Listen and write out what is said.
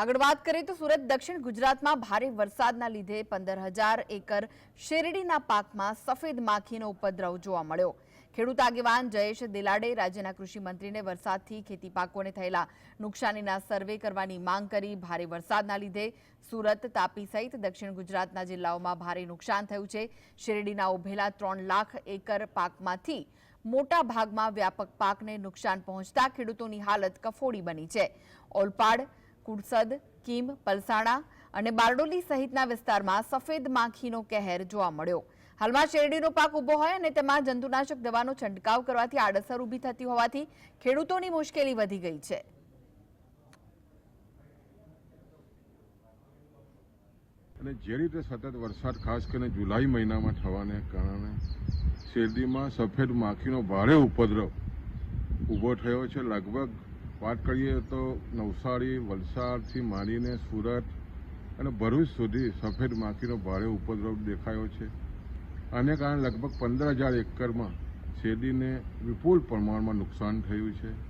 આગળ વાત કરીએ તો સુરત, દક્ષિણ ગુજરાતમાં ભારે વરસાદના લીધે પંદર હજાર એકર શેરડીના પાકમાં સફેદ માખીનો ઉપદ્રવ જોવા મળ્યો. ખેડૂત આગેવાન જયેશ દિલાડે રાજ્યના કૃષિ મંત્રીને વરસાદથી ખેતી પાકોને થયેલા નુકસાનીના સર્વે કરવાની માંગ કરી ભારે વરસાદના લીધે સુરત, તાપી સહિત દક્ષિણ ગુજરાતના જિલ્લાઓમાં ભારે નુકસાન થયું છે. શેરડીના ઉભેલા ત્રણ લાખ એકર પાકમાંથી મોટા ભાગમાં વ્યાપક પાકને નુકસાન પહોંચતા ખેડૂતોની હાલત કફોડી બની છે. ઓલપાડ કુડસદ, કીમ, પલસાણા અને બારડોલી સહિતના વિસ્તારમાં સફેદ માખીનો કહેર જોવા મળ્યો. હાલમાં શેરડીનો પાક ઊભો હોય અને તેમાં જંતુનાશક દવાનો છંટકાવ કરવાથી આડઅસર ઊભી થતી હોવાથી ખેડૂતોની મુશ્કેલી વધી ગઈ છે. અને જે રીતે સતત વરસાદ, ખાસ કરીને જુલાઈ મહિનામાં થવાને કારણે શેરડીમાં સફેદ માખીનો ભારે ઉપદ્રવ ઊભો થયો છે. લગભગ વાત કરીએ તો નવસારી, વલસાડથી માંડીને સુરત અને ભરૂચ સુધી સફેદ માખીનો ભારે ઉપદ્રવ દેખાયો છે. આને કારણે લગભગ પંદર હજાર એકરમાં શેરડીને વિપુલ પ્રમાણમાં નુકસાન થયું છે.